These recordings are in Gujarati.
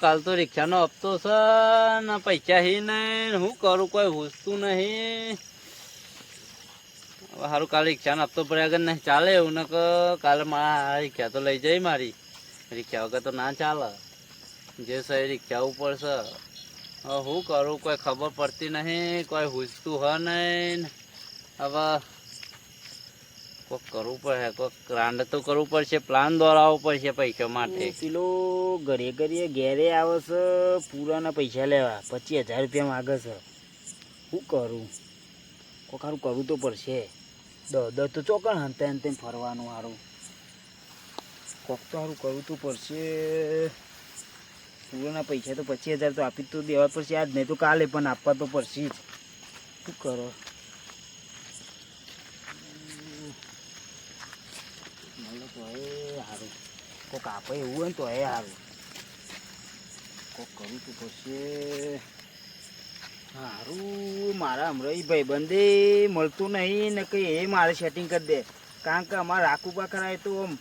કાલ તો રિક્ષાનો હપ્તો છે ને પૈસા હી નહીં હું કરું? કોઈ હુસતું નહીં. સારું કાલે રિક્ષાનો હપ્તો ભર્યા કે નહીં ચાલે એવું ને કાલે મારા રિક્ષા તો લઈ જઈ મારી. રિક્ષા વગર તો ના ચાલે. જે છે રિક્ષા ઉપર છે. હું કરું? કોઈ ખબર પડતી નહીં, કોઈ હુસતું હ નહીં. હવે કોક કરવું પડે, કોક ગ્રાન્ડ તો કરવું પડશે પ્લાન દોરાવવો પડશે પૈસા માટે. પેલો ઘરે ઘરે ઘેરે આવે છે, પૂરાના પૈસા લેવા, પચીસ હજાર રૂપિયા માગે છે. શું કરું? કોક સારું કરવું તો પડશે. દસ દસ તો ચોકણ હંતે હંતે ફરવાનું સારું કોક તો સારું કરવું તો પડશે. પૂરાના પૈસા તો પચીસ હજાર તો આપી તો દેવા પડશે. આજ નહીં તો કાલે પણ આપવા તો પડશે જ. શું કરો મળે તો એ સારું કોક આપે એવું હોય ને તો એ સારું કોક કરું તો પછી સારું મારા હમણાં ભાઈબંધે મળતું નહીં ને કંઈ એ મારે સેટિંગ કરી દે. કારણ કે અમારે રાખવું પા કરાય તો આમ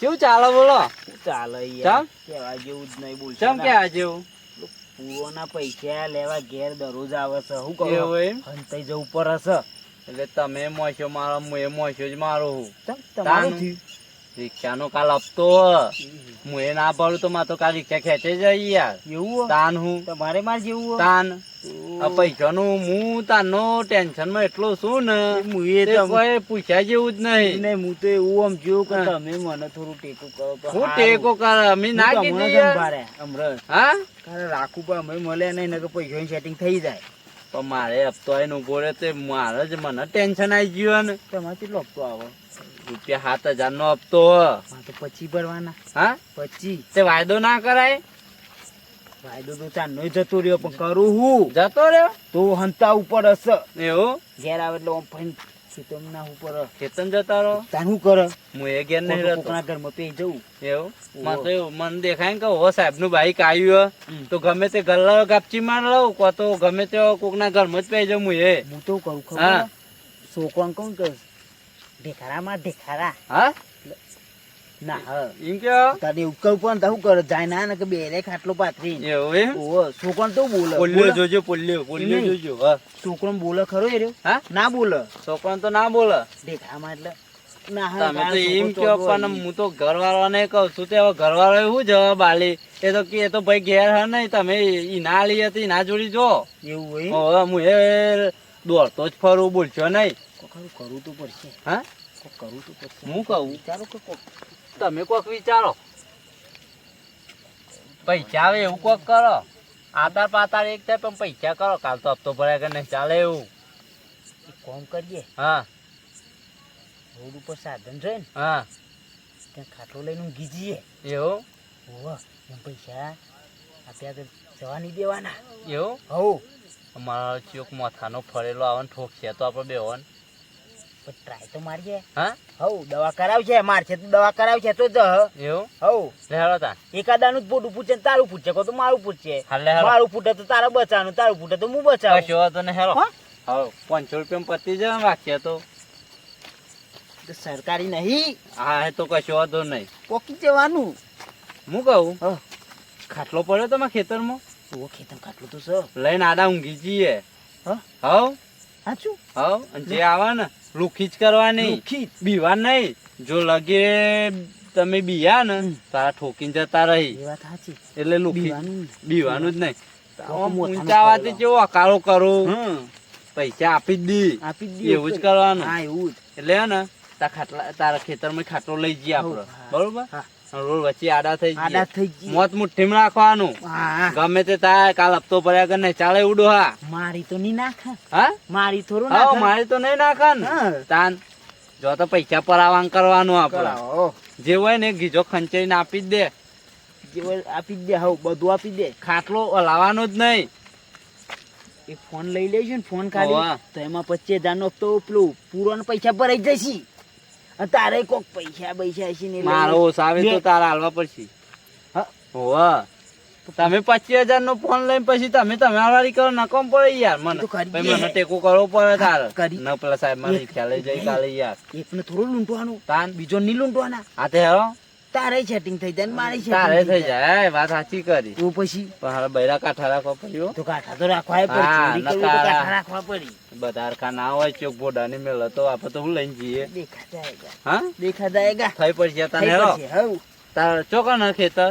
કેવું ચાલે બોલો? ચાલે કેવા જેવું જ નહીં બોલ કેવા ના. કે પૂરોના પૈસા લેવા ઘેર દરરોજ આવે છે. શું કહું હવે હંતાઈ જવું પર હશે એટલે તમે મોશો મારો હું એ મોશો જ મારો હું. તમારું. રિક્ષાનો કાલ હપ્તો હ. એ ના ભરું તો માં તો કાલ રિક્ષા ખેંચે જાય યાર. એવું તાન હું. તમારે માર જેવું? તાન. પૈસાનું હું તાનો ટેન્શનમાં એટલો છું ને હું એ તે પૂછ્યા જેવું જ નહીં. નહીં હું તો એવું આમ જોયું કે. તમે મને થોડું ટેકો કરો હું ટેકો કર અમે ના કીધું યાર. હમણાં. હા? રાખું પણ અમે મળે નહીં ને પૈસા પૈસાની સેટિંગ થઈ જાય. પણ મારે હપ્તો આવીને ઊભો રહે તે મારે જ મને ટેન્શન આવી ગયું ને તમારે કેટલો હપ્તો આવે? રૂપિયા સાત હજાર નો હપ્તો. પછી તો ભરવાના. હા? પછી? તે વાયદો ના કરાય? વાયદો તો ચાંદનો જતો રહ્યો પણ કરું હું. જતો રહ્યો? તો હંતા ઉપર હશે. એવું? ઘેર આવે એટલે ઓમ ફાઈન ખેતરના ઉપર ખેતન જતા રહો. તાન શું કરે? હું એ ઘેર નહીં રહેતો. કોકના ઘરમાં પેઈ જવું એવું? ઓહો. તો એવું મન દેખાય ને કે હો સાહેબનું બાઈક આવ્યું તો ગમે તે ગલ્લા કાપચી માર લઉં કો તો ગમે તે કોકના ઘરમાં જ પઈ જાઉં હું એ. હું તો કરું. ખબર છોકરાને કહું કે? ઢેખારામાં ઢેખારા હા? ના હા. એમ કે? તારે પણ તો કરે? જાય ના ને કે બે રે ખાટલો પાથરી એવું તો બોલે. પોલ્યો જોજો પોલ્યો પોલ્યો જોજો હા. છોકરાને બોલે ખરો એ રહ્યો? હા? ના બોલે. છોકરાને તો ના બોલે. ઢેખારામાં એટલે તમે તો એમ છોકરો પણ હું તો ઘરવાળાને કહું છું તે હવે ઘરવાળો શું જવાબ આલી એ તો કે તો ભાઈ ઘેર હા નહીં તમે ઈ ના લી હતી ના જોડી જો. એવું હોય હવે હું એ દોડતો જ ફરું બોલશો નહીં. કોક હારું તો પડશે. હા? કરું તો પડશે. હું કહું? વિચારો કે તમે કોક વિચારો. પૈસા આવે એવું કોક કરો. આધાર પાતાળ એક થાય પણ પૈસા કરો. કાલ તો હપ્તો ભર્યા કે નહીં ચાલે એવું. કામ કરીએ. હા. રોડ ઉપર સાધન છે ને હા. ત્યાં ખાટલો લઈને ઊંઘી જઈએ. એવું? ઓહો એમ પૈસા આપણે આગળ જવા નહીં દેવાના. એવું? હવ. અમારો ચોક માથાનો ફરેલો આવે ને ઠોકશે તો આપણે પણ ટ્રાય તો મારજે. હા? હવ દવા કરાવશે મારશે તો દવા કરાવજે તો જ એવું? હવ લેહડો તા. એકાદાનું જ પોટું પૂછે તારું પૂછે કો તો મારું પૂછે. હાલે હેડો મારું ફૂટે તો તારા બચાવવાનું તારું ફૂટે તો હું બચાવું. કશો તો ને હેરો હા? હા પાંચસો રૂપિયા પતી જાય વાક્ય તો. સરકારી નહીં. હા એ તો કશો વાંધો નહીં. પોકી જવાનું. હું કહું? હા. ખાટલો પડ્યો તમારા ખેતરમાં? ઓ ખેતર ખાટલું તો સર લઈને આડા ઊંઘી જઈએ. હા? હવ સાચું હવ અને જે આવે ને લુખી જ કરવાની બીવા નહીં. જો લગે તમે બીયા ને તારા ઠોકીને જતા રહી. એટલે લુખી બીવાનું જ નહીં. ઊંચા વાતે કેવો અકાળો કરો. પૈસા આપી જ દી. આપી દઈએ. એવું જ કરવાનું. હા એવું એટલે હે ને તારા ખાટલા તારા ખેતરમાં ખાટલો લઈ જઈએ આપડે. બરોબર? હા. રોડ વચ્ચે આડા થઈ આડા થઈ ગઈ મોત મુઠ્ઠીમાં રાખવાનું ગમે તે થાય કાલ હપ્તો ભર્યા કે નહીં ચાલે ઉડો હા. મારી તો નહીં નાખે. હા? મારી થોડું હા મારી તો નહીં નાખે તાન જો તો પૈસા પરાવાન કરવાનું આપડે જે હોય ને ગીજો ખંચાઈને આપી જ દે. જે હોય આપી જ દે હવ બધું આપી દે. ખાટલો હલાવવાનો જ નહીં. એ ફોન લઈ લેજો ને ફોન ખાલી. તો એમાં પચીસ હજાર નો તો પેલું પૂરો પૈસા ભરાઈ જશે. તારે કોક પૈસા પૈસા છે ને મારો ઓછ આવે તો તારા હાલવા પડશે. હા? હોવા. તમે પચીસ હજાર નો ફોન લઈને પછી તમે તમે વાળી કરો નકોમ પડે યાર મને. મને ટેકો કરવો પડે તારે. ન પેલા સાહેબ મારી ખ્યાલ જઈ કાલે યાર. એકને થોડું લૂંટવાનું. તાન. બીજો નહીં લૂંટવાના. આ તે હેરો તારે સેટિંગ થઈ જાય મારે તારે થઈ જાય. વાત સાચી કરી. તું પછી પણ બૈરા કાઠા રાખવા પડ્યો. તો કાઠા તો રાખવા પડે. કાંઠા રાખવા પડી. બધાર હરખા ના હોય ચોક બોડાની મેળ તો આપ તો હું લઈને જઈએ. દેખા જાયગા. હા? દેખા જાયગા. થઈ પડશે તને હેરો પડશે, હઉ. ખેતર?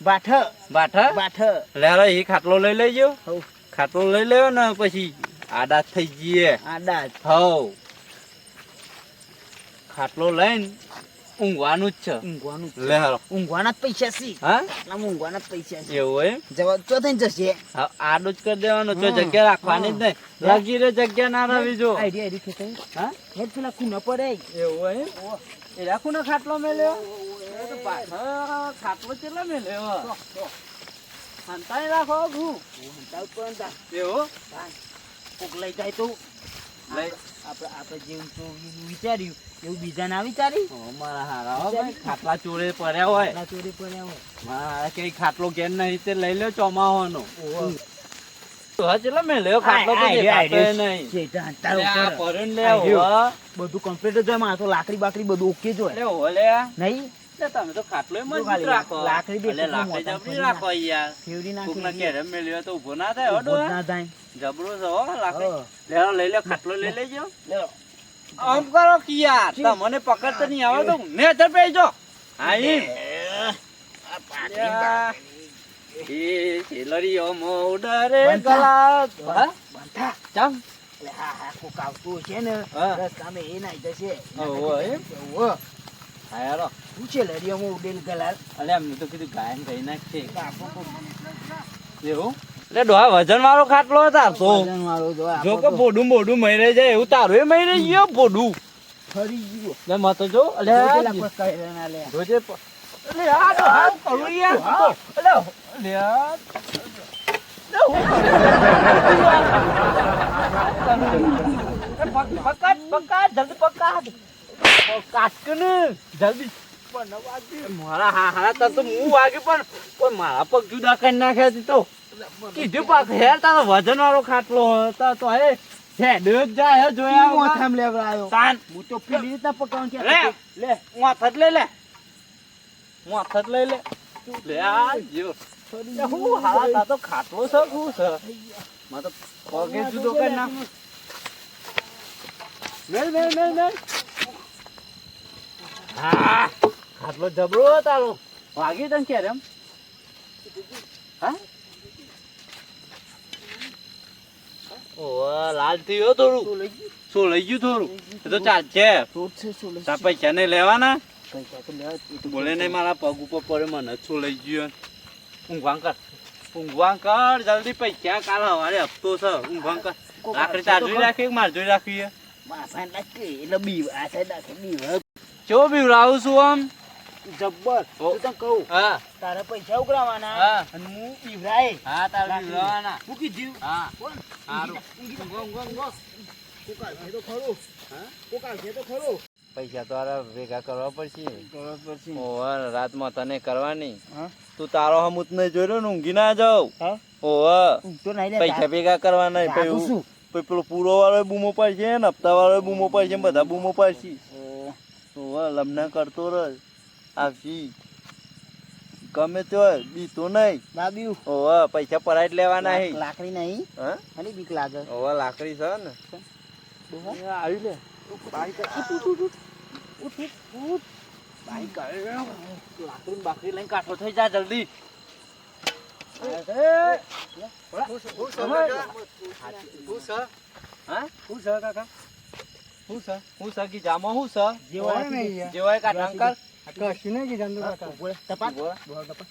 બાઠ. બાઠ? બાઠ. લેરો એ ખાટલો લઈ લેજો. ખાટલો લઈ લેવો ને પછી આડા થઈ જઈએ. આડા. હવ ખાટલો લઈને ઊંઘવાનું જ છે. ઊંઘવાનું લે ઊંઘવાના જ પૈસા છે. હા? આમ ઊંઘવાના જ પૈસા છે. એવું એમ? જવાબ ચો થઈને જશે. હા, આડું જ કરી દેવાનું જગ્યા રાખવાની જ નહીં. લાગી રે જગ્યા ના રહી જો. આઈડિયા હા? પેલા ખૂણા પડે એવું એમ? એ રાખું ને ખાટલો મેલ્યો? ખાટલો કેટલા મેલ્યો? રાખો. એવું? કોક લઈ જાય તો. આપણે આપણે જેવું તો વિચાર્યું એવું બીજા ના વિચારી? મારા હારા ભાઈ ખાટલા ચોરે પડ્યા હોય. ચોરી પડ્યા હોય. મારા કઈ ખાટલો ઘેર નહીં તે લઈ ચોમાવાનો ખાટલો લે. હોવા. બધું કમ્પ્લીટ જ હોય મારે લાકડી બાકડી બધું ઓકે જ હોય. નહીં? તમે તો ખાટલો મજબૂત રાખો લાકડી બી લાકડી જબરી રાખો યાર ફેવરી કોકના નાખી મેલ્યો તો ઊભો ના થાય જ ડોહા. ના થાય જબરો છે હો લાકડી હા. લઈ લે ખાટલો લઈ લેજો લ્યો. આમ કરો કે યાર તમને પકડતો નહીં આવે તો ને અધર પેજો હા ઈ. આ પાટલી યા. એ શેલરીઓ મોડરે ગલા? બંધા. ચમ હા હા કોક આવતું હશે ને. રસ્તામાં એ નાઈ જશે ઓહો, એમ? ઓહો. હા યારો શું છે લરિયામાં ઉડેલ ગલાલ. અલે અમને તો કીધું ગાયન કઈ નાખશે એવું એટલે ડોહા વજન વાળો ખાટલો તાર તો. જો કે બોડું બોડું મરી જાય એવું તારું એ મરી ગયો બોડું ફરી ગયો. લે મત જો અલે. જોજે અલે. આ તો કરું યાર. અલે અલે પકડ પકડ જલ્દી પકડ પકડ કે ને જલ્દી મારા હા હા તાર તો હું વાગી પણ પણ મારા પગ જુદા કરી નાખ્યા તો. કીધું પાક હેર તારો વજન વાળો ખાટલો હતો તો હે હેડ જ જાય જોયા હું લેવડાયો. તાન. હું તો પેલી રીતના પકાવું છે લે લે. માથા જ લઈ લે. લઈ લે. લે આ જો. હું હાલા તા તો ખાટલો છે શું છે? માં તો પગે જુદો કરી નાખ. મેલ મેલ મેલ મેલ. હા. ખાટલો જબરો તારો. વાગ્યું તને ક્યારે એમ? હા? ઓહ લાલ થયો થોડું. શું લઈ ગયું? થોડું? એ તો ચાલશે છે. તાર પૈસા નહીં લેવાના? બોલે નહીં મારા પગ ઉપર પડે મને શું લઈ ગયું ઊંઘવાં કર. ઊંઘવાં કર જલ્દી પૈસા કાલ સવારે હપ્તો છે. ઊંઘવાં કર. લાકડી તાર જોઈ રાખી માર જોઈ રાખી? એટલે આ સાઈડ ચેવો બીવડાવું છું આમ. જબ્બર. તું તને કહું. હા. તારે પૈસા ઉઘરાવાના હા. અને હું બીવરાય હા તારે રાખી. મૂકી જીવ હા બોલ. હારું. જા, ઊંઘી જા. કોક આવશે તો ખરો. હા? કોક છે તો ખરો. પૈસા તો ભેગા કરવા પડશે. કરવા પડશે. ઓવર રાતમાં તને કરવાની. તું તારો હમુત નહીં જોઈ રહ્યો ને ઊંઘી ના જાવ હા? ઓવર પૈસા ભેગા કરવાના પેલો પૂરો વાળો બૂમો પાડશે ને હપ્તા વાળો બૂમો પાડશે બધા બૂમો પાડશે. લમણા કરતો રહ. આવશી. ગમે તો બીતો નહીં. ના બીવું ઓવે પૈસા પરાઈ જ લેવાના હે. લાકડી નહીં. હા? અને બીક લાગે. ઓવે લાકડી છે ને. આવી લે. બાઈક ઉઠ, ઉઠ, ઉઠ, ઉઠ. ઉઠ, ઉઠ, ઉઠ. બાઈક લાકડી બાકડી લઈને કાઠો થઈ જા જલ્દી. હા? છે કાકા? શું સર? કી જામો હું સર? જેવાય નહીં જેવાય કા ડંકર? કશું નહીં કીધું તમે તપા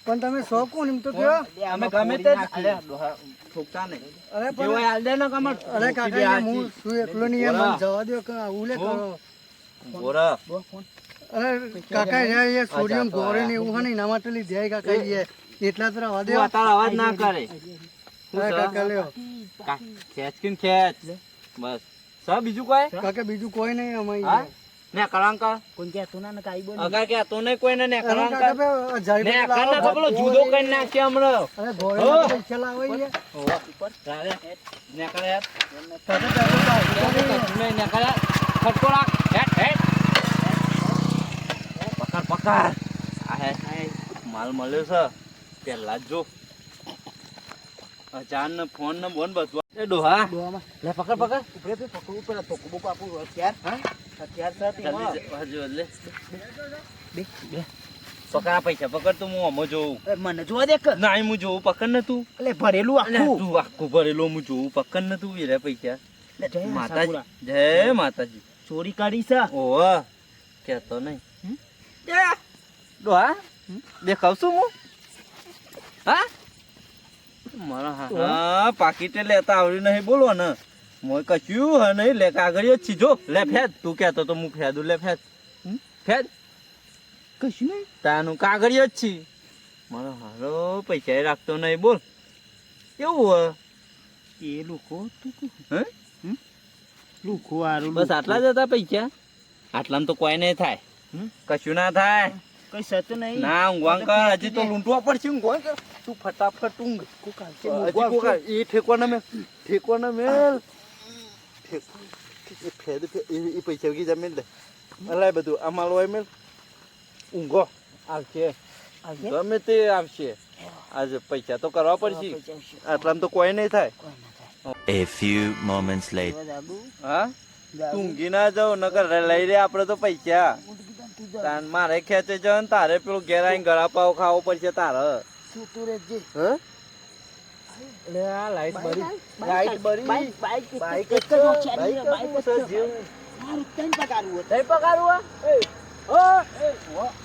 પણ તમે સો કોણ? એમ તો કયો? અમે ગમે તે અરે ઠોકતા નહીં. અરે જેવાય હાલ દે ને કમર અરે કાકા હું શું એકલો નહીં મને જવા દો કે ઉલે કરો. બોરા અરે કાકા યાર સોડિયમ ગોરે ને એવું હોય ને એના માટે લીધે કાકા એ. એટલા તરા રવા દો અવાજ ના કરે. કાકા લ્યો. ખેંચ કે ખેંચ. બસ. સર બીજું કોઈ? કાકે બીજું કોઈ નહીં અમે ને કરવાં કોણ કે તું ના ને કાંઈ બોલ? અગા કે તું નહીં કોઈ ને એનો કરવાં કાકા કર બે હજાર ને કરના તો પેલો જુદો કરી નાખશે હમણો. અરે ઘોડે પૈસા લાવો યાર. ઓવા ઉપર ચાલે ને કરે યાર. તને તો. ને ને કરે ફટકો રાખ. હેટ હેટ પકડ પકડ. આ હે. માલ મળ્યો છે. પેલા જ જો. અચાન ને ફોન ને બોન બધું ડોહા. લે પકડ પકડ. ઉપરે પે પકડવું પડે ધોકો બોકો આપવું હથિયાર હા? હથિયાર સાથે હજુ લે બે બે. પકડ પૈસા પકડ તું હું અમો જોઉં. મને જોવા દે ના હું જોઉં પકડ ને તું. એટલે ભરેલું આખું. તું આખું ભરેલું હું જોઉં પકડ ને તું વીરે પૈસા. માતાજી. જય માતાજી. ચોરી કાઢી છે. ઓહ કેતો નહીં. ડોહા દેખાવશું હું? હા? હા હા પાકીટે લેતા આવડ્યું નહીં બોલો ને. મોય કશું હે નહીં લે કાગળિયો જ છી જો લે ફેદ. તું કહેતો તો હું ફેદું લે ફેદ? ફેદ. કશું નહીં. તાનું કાગળિયો જ છી. મારો હારો પૈસા રાખતો નહીં બોલ. કેવું હે? એ લોકો તું હે? લુખો હારું બસ આટલા જ હતા પૈસા? આટલામાં તો કોઈ નહીં થાય. હમ? કશું ના થાય. કઈ સતું નહીં. ના ઊંઘવાં કર. હજી તો લૂંટવા પડશે ઊંઘવાં કર. તું ફટાફટ ઊંઘ. કોક કોક એ ઠેકવાના મેલ. ઠેકવાના મેલ. ઠેક- એ ફેદ એ- પૈસા વગી જમીન લે. અલાય બધું. આ માલ હોય મેલ. ઊંઘો. આવશે? ગમે તે આવશે. આજે પૈસા તો કરવા પડશે. આટલામાં તો કોઈ નહીં થાય. A few moments later. હા. ઊંઘી ના જાવ નકર લઈ લે આપણે તો પૈસા. જા, જા. તાન મારે ખેંચે છે તારે પેલું ઘેરાઈ ગળા પાવ ખાવો પડશે તારે. તું તું રહેજે. લે આ લાઈટ બરી લાઈટ બરી બાઈક, બાઈક, બાઈક એક જ છે, બાઈક. જેવું. મારું ઓ, એ.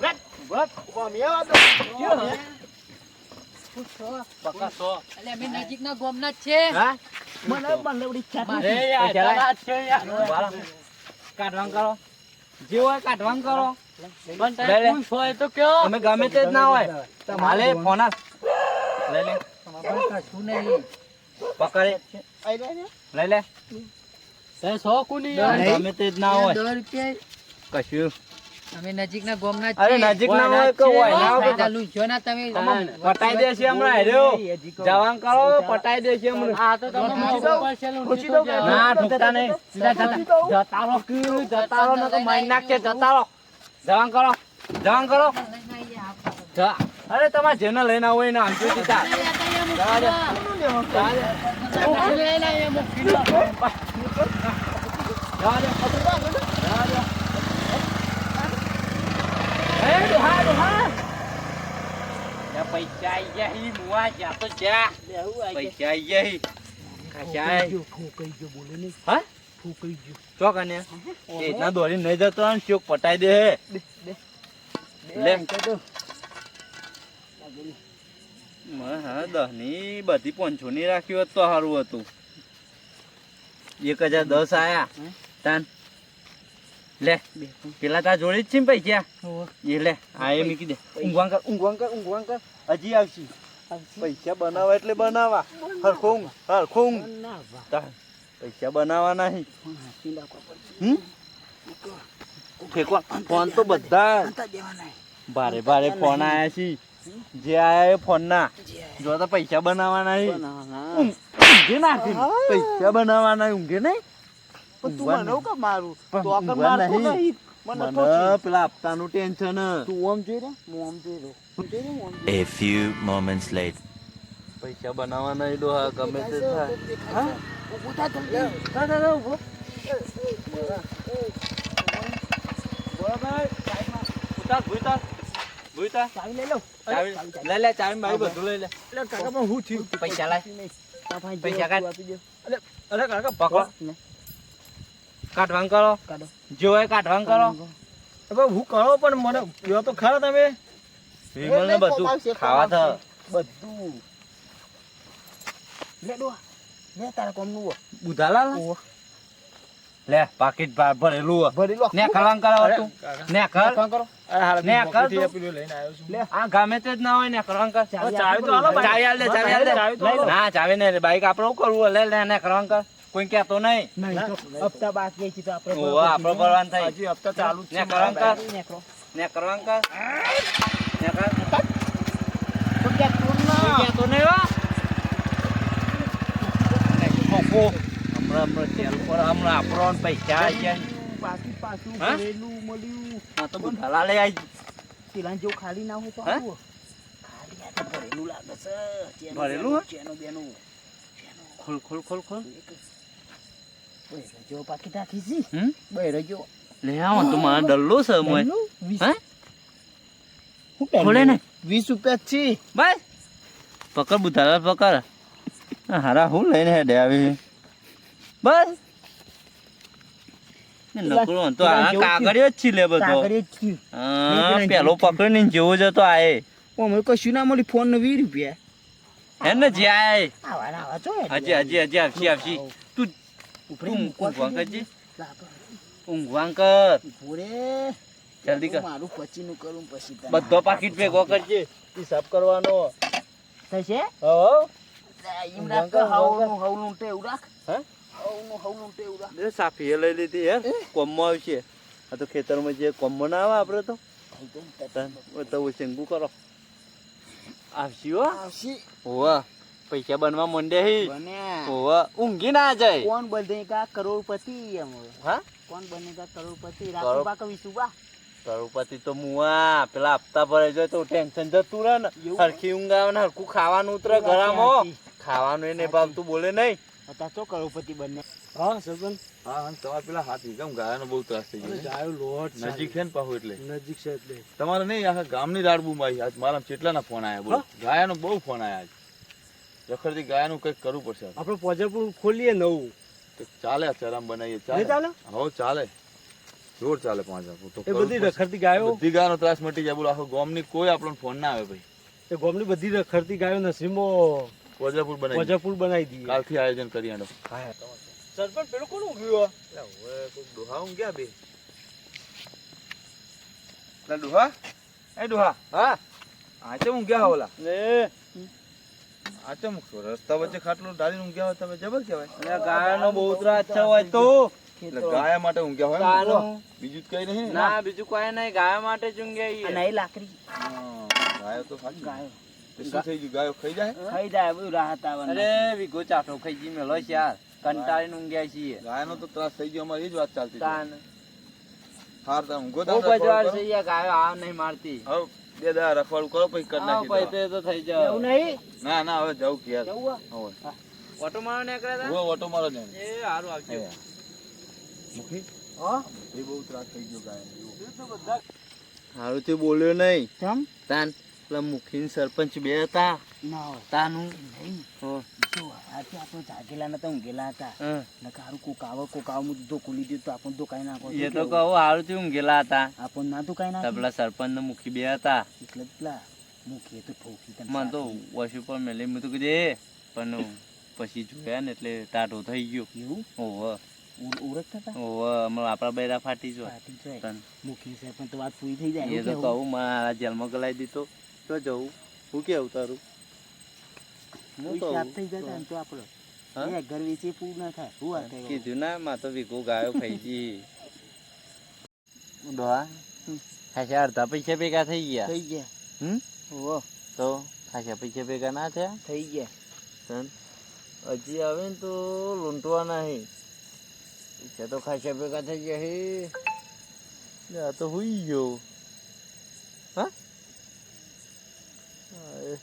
વટ, વટ, કોમિયા હા? મને એવડી ઈચ્છા જ યાર, કરો. જે હોય કાઢવાનું કરો. પણ લે, તારે લે. ખુશ હોય તો કયો અમે ગમે તે જ ના હોય. તમારે ફોન લઈ લે. કશું નહીં. પકડે. લઈ લે. તારે સો કુની ગમે તે જ ના હોય. કશું. અમે નજીકના ગામના જ અરે નજીક ના હોય કે હોય? ના હોય. ફાયદા લૂંટજો ના તમે. પટાઈ દેશે હમણાં હેર્યો જવાન કરો પટાઈ દેશે હમણાં આ તો તમે મોંઘું પડશે લૂંટી તો ના ઠુકતા નહીં. સીધા જતા જતા કે જતા રહો નકર મારી નાખશે જતા રહો. જવાન કરો જવાન કરો અરે તમારે જેને લઈને આવો એને આમ સીધા જવા દે. જવા દે. જવા દે. જવા દે. એ ડોહા, ડોહા. લે પૈસા આઈ ગયા હી, મુવા જા તો જા. પૈસા આઈ ગયા. જો, ગયો, બોલે ને હા? ઠોકાઈ ગયો. ચોક અને એ રીતના દોડી નહીં જતો ને ચોક પટાઈ દે. લે. તો. હા દહની બધી પોંચો ની રાખ્યું હોત તો સારું હતું. એક હજાર દસ આયા. તાન. લે પેલા તાર જોડે જ છે ને પૈસા? એ લે આ એ મૂકી દે. ઊંઘવાં કર ઊંઘવાં કર ઊંઘવાં કર. હજી આવશે. પૈસા બનાવવા એટલે બનાવવા હરખો ઊંઘ હરખો ઊંઘ. પૈસા બનાવવા નહીં ફોન તો બધા. ભારે ભારે ફોન આયા છે. જે આયા એ ફોન ના જો તો પૈસા બનાવવા નહીં બનાવવાના. ઊંઘે ના પૈસા બનાવવા નહીં ઊંઘે નહીં. તું મને કે મારું? તો આગળ મારતો નહીં. મને તો પેલા હપ્તાનું ટેન્શન. તું આમ જોઈ રે હું આમ જોઈ રહ્યો. હું જોઈ રહ્યો, હું આમ જોઈ A few moments later. પૈસા બનાવવાના એ ડોહા ગમે તે થાય. ઊભો પૈસા લાય. પૈસા કાઢ. કાઢવાનું કરો. કાઢો. જો કાઢવાનું કરો. હવે હું કરો પણ મને તો ખરા તમે? વિમલ ને બધું ખાવા થા. બધું. લે ડોહા લે તારા કોમનું હો. બુધાલાલ લે પાકીટ ભરેલું હે. ભરી લો ને ખલાંગ કરો તું ને કર કરો ને કર તું. પેલું લઈને આવ્યો છું આ ગમે તે જ ના હોય ને ખલાંગ કર ચાવી તો હાલો. ચાવી આલ દે ચાવી દે તો હાલો. લે. ના ચાવી ને બાઈક આપણે શું કરવું લે લે ને ખલાંગ કર કોઈ કહેતો નહીં તો હપ્તા બાકી છે તો આપણે ઓહો, આપણે ભરવાનું થાય. હજી હપ્તા ચાલુ છે ને મારા કર. નેકરો. ને કરવાનું કર ને કર તો ક્યાંક કોણ ના? નહીં હો. ફોફો. હમણાં હમણાં તેલ પર હમણાં આપણો ને પૈસા આવી ગયા. પાછું પાછું હા? ભરેલું મળ્યું આ તો બધા લાલે આવી પેલા જેવું ખાલી ના હોય તો હે? આવું. ખાલી આ તો ભરેલું લાગે છે ભરેલું હે? ચેનું બેનું. ખોલ ખોલ ખોલ ખોલ બૈરો પાકી રાખી છી. હમ બૈરો જેવો. લે આવો તો મારા ડલ્લો છે મોય હે ખોલે ને વીસ રૂપિયા છે બસ પકડ બુધાલા પકડ હારા હું લઈને હેડે આવી બસ. નકરો તો આ કાગળિયો જ છી બધો. કાગળિયો જ થયું. હા પેલો પકડીને જેવો જતો આએ ઓમે કશું ના મળી ફોન ને વીસ રૂપિયા. હે ને જે આય આવા આવા ચો હજી હજી હજી આવશી આવશી. તું ઉપરે તું મૂકવા ઊંઘવા કીધું. કરજે. લાગે. ઊંઘવાં કર. ઊભો જલ્દી કર. મારું પછીનું કરું પછી બધો પાકીટ ભેગો કરજે. હિસાબ કરવાનો. થશે? રાખ હવનું રાખ. હે? સાફી લઈ લીધી યાર કોમમાં આવશે આ તો ખેતરમાં જે કોમમાં ના આવે આપણે તો તો શેંગુ કરો. આવશી હો. આવશી. હોવા. પૈસા બનવા મંડે હી. હોવા. ઊંઘી ના જાય. કોણ બનેગા કરોડપતિ એમ હા? કોણ બનેગા કરોડપતિ? રાખવા કવિ સુબા કરોડપતિ તો મુવા પેલા હપ્તા ભરે જાય તો ટેન્શન જતું રહે ને? હરખી ઊંઘ આવે ને હરખું ખાવાનું ઉતરે ઘરામાં ખાવાનું એને ભાવતું બોલે નહીં. હતા તો કરોડપતિ બને? હા સરપંચ? હા હા તમારે પેલા હાથી કેમ ગાયનો બહુ ત્રાસ થઈ ગયો ગાયો લોટ નજીક છે ને પાછું એટલે? નજીક છે એટલે. તમારે નહીં આખા ગામની રાડબું આવી. આજ મારા કેટલાના ફોન આવ્યા બોલો. ગાયાનો બહુ ફોન આવ્યા આજ. રખડતી ગાયાનું કંઈક કરવું પડશે આપણે. પોજરપુર ખોલીએ નવું. તો ચાલે ચરામ બનાવીએ ચાલે. ચાલે? હો ચાલે. જોર ચાલે પાંચ તો એ બધી. રખડતી ગાયો? બધી ગાયનો ત્રાસ મટી જાય. બોલો આખો ગામની કોઈ આપણને ફોન ના આવે ભાઈ. એ ગામની બધી રખડતી ગાયો નસીમો કોજાપુર બનાવી પોજરપુર બનાવી દઈએ કાલથી આયોજન કરી આડો સરપંચ પેલું કોણ ઉગ્યું ડોહા હું ગયા બે. ડોહા એ ડોહા હા? આજે ઊંઘ્યા હોલા ને આજે ચમ રસ્તા વચ્ચે ખાટલું ડાલીને ઊંઘ્યા હોય તમે જબર કહેવાય. ગાયનો બહુ ઉતરા અચ્છા હોય તો. એટલે ગાયા માટે ઊંઘ્યા હોય બીજું જ કઈ નહીં ના? બીજું કઈ નહીં ગાય માટે જ ઊંઘ્યા નહીં લાકડી. ગાયો તો સાચી. ગાયો. શું થઈ ગયું? ગાયો ખાઈ જાય? ખાઈ જાય બધું રાહત આવે અરે વિગો ચાટો ખાઈ જી મેલો છે યાર. કંટાળીને ઊંઘ્યા છીએ. ગાયનો તો ત્રાસ થઈ ગયો અમારી એ જ વાત ચાલતી હતી. હાર તમે ઊંઘો બહુ બજવાર છે યાર ગાયો આવ નહીં મારતી. હવ, બે દાડા રખવાડું કરો પછી કરી હા પછી તો એ તો એવું નહીં? ના ના હવે જવું કે યાર. જવું હવે. ઓટો મારો નીકળ્યા હતા ઊભો ઓટો મારો ને એ સારું આવજો. મુખી? હા? એ બહુ ત્રાસ થઈ ગયો ગાય સારું તે બોલ્યો નહીં. તાન પેલા મુખી સરપંચ બે હતા. તાનું. નહીં. જો આજે આપણે જાગેલા નતા ઊંઘેલા હતા. હં. હારું કોક આવે કોક આવે હું ધોકો લીધું તો આપણને ધોકાઈ નાખો એ તો કહું સારું થી ઊંઘેલા હતા. આપણને ના ધોકાઈ તો પેલા સરપંચ ને મુખી બે હતા. એટલે પેલા મૂકીએ તો ઠોકી તને મને તો વશુ પર મેલી. મેં તો કીધું પણ પછી જોયા ને એટલે ટાટો થઈ ગયો. એવું? હમણાં આપણા બૈરા ફાટી જો મુખી પણ તો વાત પૂરી થઈ જાય. એ તો કહું મારા જેલમાં ગલાઈ દીધો. તો જવું. હું કે અવતારું હું કોઈ થઈ જાય તો આપણે હા? ઘર વેચે પૂરું ના થાય. શું વાત કીધું ના માં તો વિકો ગાયો ખાઈ જી ડોહા ખાસા અડધા પૈસા ભેગા થઈ ગયા. થઈ ગયા. હમ? ઓહો. તો ખાસા પૈસા ભેગા ના થયા? થઈ ગયા. તન? હજી આવે ને તો લૂંટવાના હે. પૈસા તો ખાસા ભેગા થઈ ગયા હે. આ તો હુઈ ગયો હા હાય.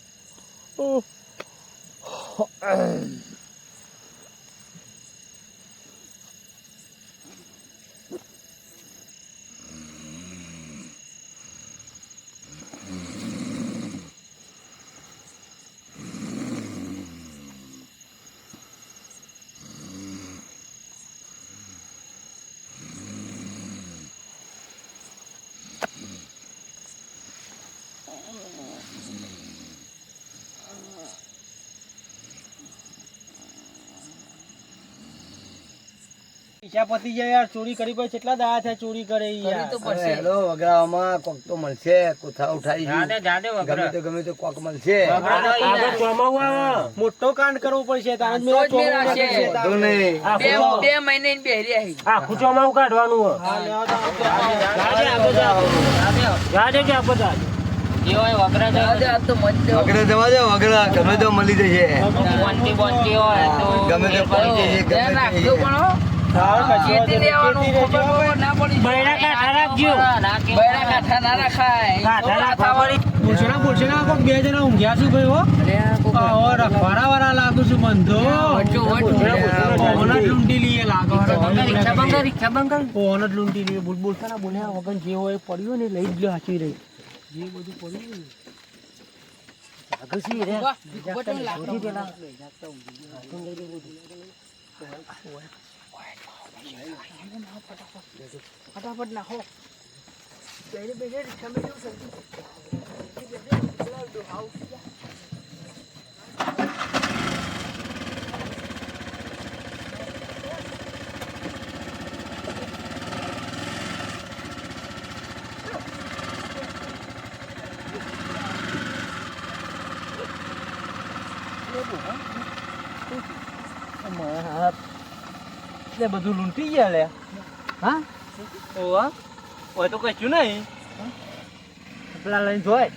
ઓહ. પૈસા પતી જાય યાર ચોરી કરી પછી કેટલા દાડા થાય ચોરી કરે યાર. હેલો વગડામાં કોક તો મળશે કોથા ઉઠાઈ ગમે તો ગમે તો કોક મળશે. ચોમાવું આવે. મોટો કાંડ કરવો પડશે ચોમાવું બે મહિને બેહરી આ ખૂચોમાવું કાઢવાનું હોય. જાડે આગળ કે આપો જાડે. જવા દે. વગડા ગમે તે મળી જશે. ગમે તો પડી જશે તે. બૈરા કાંઠા. કાંઠા રાખવા પડી. કોક બે જણા ઊંઘ્યા છું ભાઈ હો? રખવાડા વાળા લાગુ છું બંધો. ઓહન જ લૂંટી લઈએ લાગો. લૂંટી ના બોલ્યા વગર જે હોય પડ્યો ને લઈ જ લ્યો હાચવી રહી. જે બધું પડ્યું બધું ફટાફટ નાખો. બેઠે બેઠે રિક્ષામાં જવું સર બેઠે બોલાવજો લૂંટી ગયા લે. હા? ઓવા ઓય તો કશું નહીં. પેલા લઈને જોય.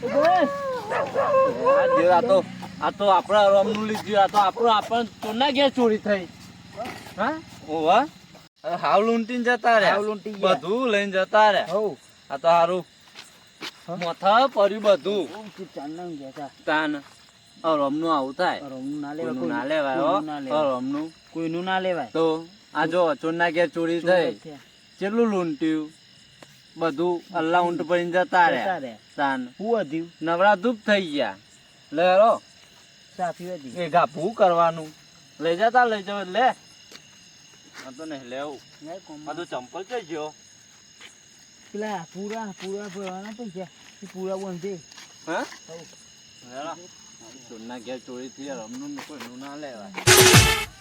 આ તો આ તો આપણા રમનું લીધું આ તો આપણું આપણને ચોના ઘેર ચોરી થઈ. હા? ઓવા હવે હાવ લૂંટીને જતા રે હાવ લૂંટી બધું લઈને જતા રે હો આ તો હારું. મથા પડ્યું બધું. તાન. રમનું આવું થાય. રમવું ના લેવાય ના. લેવાય રમનું કોઈનું ના લેવાય. તો આ જો ચોરના ઘેર ચોરી થઈ. કેટલું લૂંટ્યું? બધું અલ્લા ઊંટ પડીને જતા રહ્યા. રહ્યા. તાન. હું વધ્યું. નવરા ધૂપ થઈ ગયા. લે હેરો સાફી વધી એ ઘાપું કરવાનું. લઈ જતા લઈ જાવ લે. આ તો નહીં લેવું આ તો ચંપલ છે જો. પેલા પૂરા પૂરા ભરવાના પૈસા. પૂરા બંધે. હા? ચોરના ઘેર ચોરી થઈ રમનું કોઈ નું ના લેવાય.